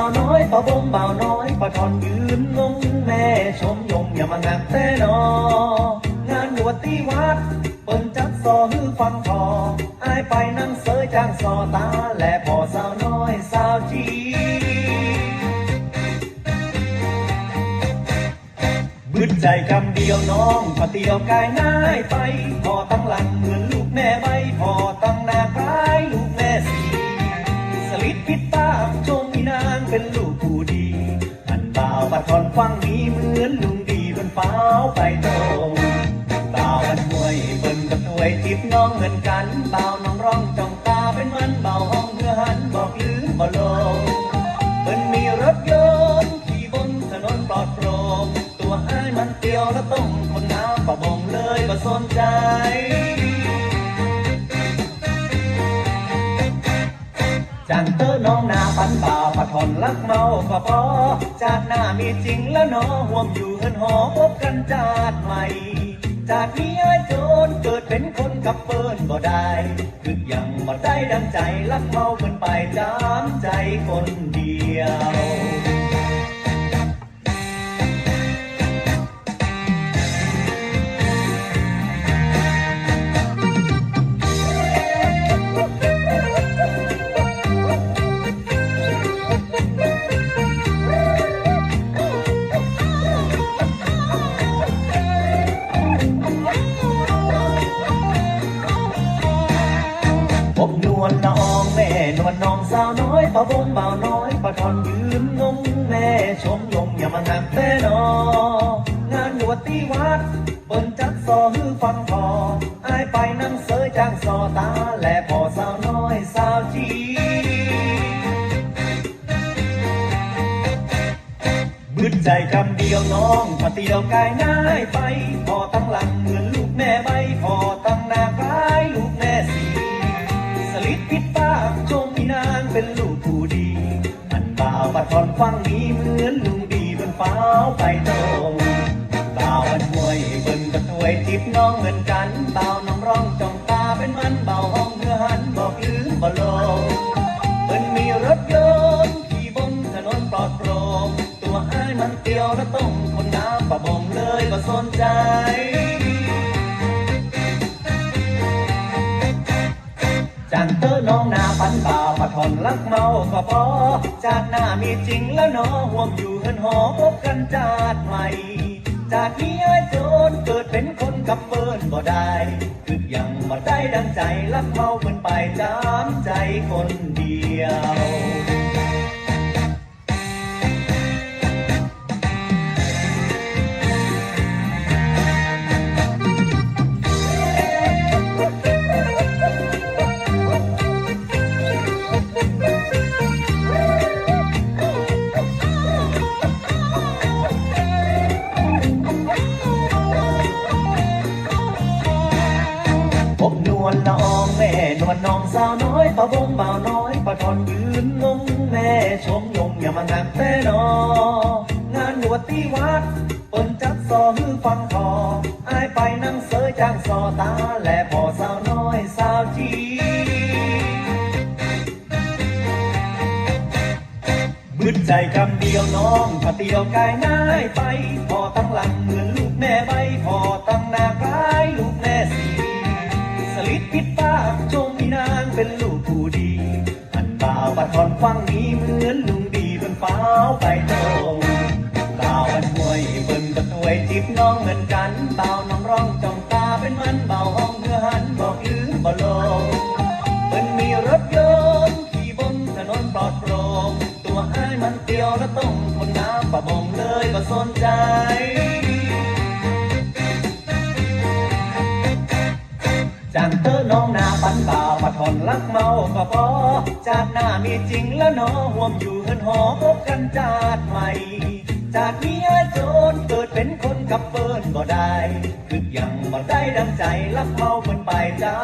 าวน้อยปะบงบ่าวน้อยปะทอนยืนงงแม่ชมยงอย่ามางักแต่นองานบวชที่วัด เปิ้นจัดซอฮือฟังทออายไปนั่งเสยจ้างซอตา และพอสาวน้อยสาวจีบึดใจคำเดียวน้องพอเตียวกายน้ายไป อนฟังนี้เหมือนลุงดีบนฟ้าไปตรงบ่าวมันมวยเบิ่นกับถวยจิบน้องเหมือนกันบ่าวน้องร้องจ้องตาเป็นมันบ่าวห้องเพื่อหันบอกลืมบ่ลงมันมีรถยนต์ขี่บนถนนปลอดโปร่งตัวอ้ายมันเตียวและต้องคนน้ำประบงเลยมาสนใจจันเตอร์น้องนาปันบ่าว อนลักเมาก็พอจากหน้ามีจริงแล้วน้อห่วงอยู่เฮินหอพบกันจาดใหม่จากนี้ไอ้ายโจนเกิดเป็นคนกับเปิ้นบ่ได้คือยังบ่ได้ดังใจลักเมาเพิ่นไปจามใจคนเดียว แม่นวลน้องสาวน้อยปะบงเบาน้อยปะทอนยืนงงแม่ชมยงอย่ามาหักแต่นองานบวชที่วัดเปิ้นจัดซอฮือฟังพออายไปนั่งเสยจางซอตาและพอสาวน้อยสาวจีบึดใจคำเดียวน้องพอเตียวกายน้ายไปพอตั้งหลังเหมือน บ่อนฟังนี้เหมือนลุงดีบนฟ้าวไปตรงบ่าวอันห่วยเบิ่นกับถวยทิพน้องเหมือนกันบ่าวน้องร้องจ้องตาเป็นมันบ่าวห้องเพื่อหันบอกลืมบ่ลงเพิ่นมีรถยนต์ขี่บนถนนปลอดโปร่งตัวอ้ายมันเตียวและต้องคนน้ำประบงเลยก็สนใจ นเตอร์น้าปันบ่าวปะทอนลักเมาก็พอจากหน้ามีจริงแล้วเน้อห่วงอยู่เฮินหอพบกันจาดใหม่จากนี้ไอ้โจรเกิดเป็นคนกับเปิ้นบ่ได้คือยังบ่ได้ดังใจลักเมาเพิ่นไปจามใจคนเดียว วลละอองแม่นวลน้องสาวน้อยปะบงบ่าวน้อยปะทอนยืนงงแม่ชมยงอย่ามางักแต่นองานบวชที่วัดเปิ้นจัดซอฮือฟังทออายไปนั่งเสยจ้างซอตาและพอสาวน้อยสาวจีบึดใจคำเดียวน้องพอเตียวกายน้ายไปพอตั้งหลังเหมือนลูกแม่ใบพอตั้ บ่อนฟังนี้เหมือนลุงดีบนฟ้าไปตรงบ่าวอันห่วยเบิ่นกับถวยจิบน้องเหมือนกันเบาน้องร้องจ้องตาเป็นมันเบาห้องเพื่อหันบอกลืมบ่ลงเพิ่นมีรถยนต์ขี่บนถนนปลอดโปร่งตัวอ้ายมันเตียวและต้องคนน้ำประบงเลยก็สนใจจันเตอร์น้องนาปันบ่าวปะทอนลักเมาก็พอ จากหน้ามีจริงแล้วเน้อห่วมอยู่เฮือนหอพบกันจาดใหม่ จากนี้อ้โจนเกิดเป็นคนกับเปิ้นบ่ได้ คือยังบ่ได้ดังใจรักเมาเพิ่นไปจา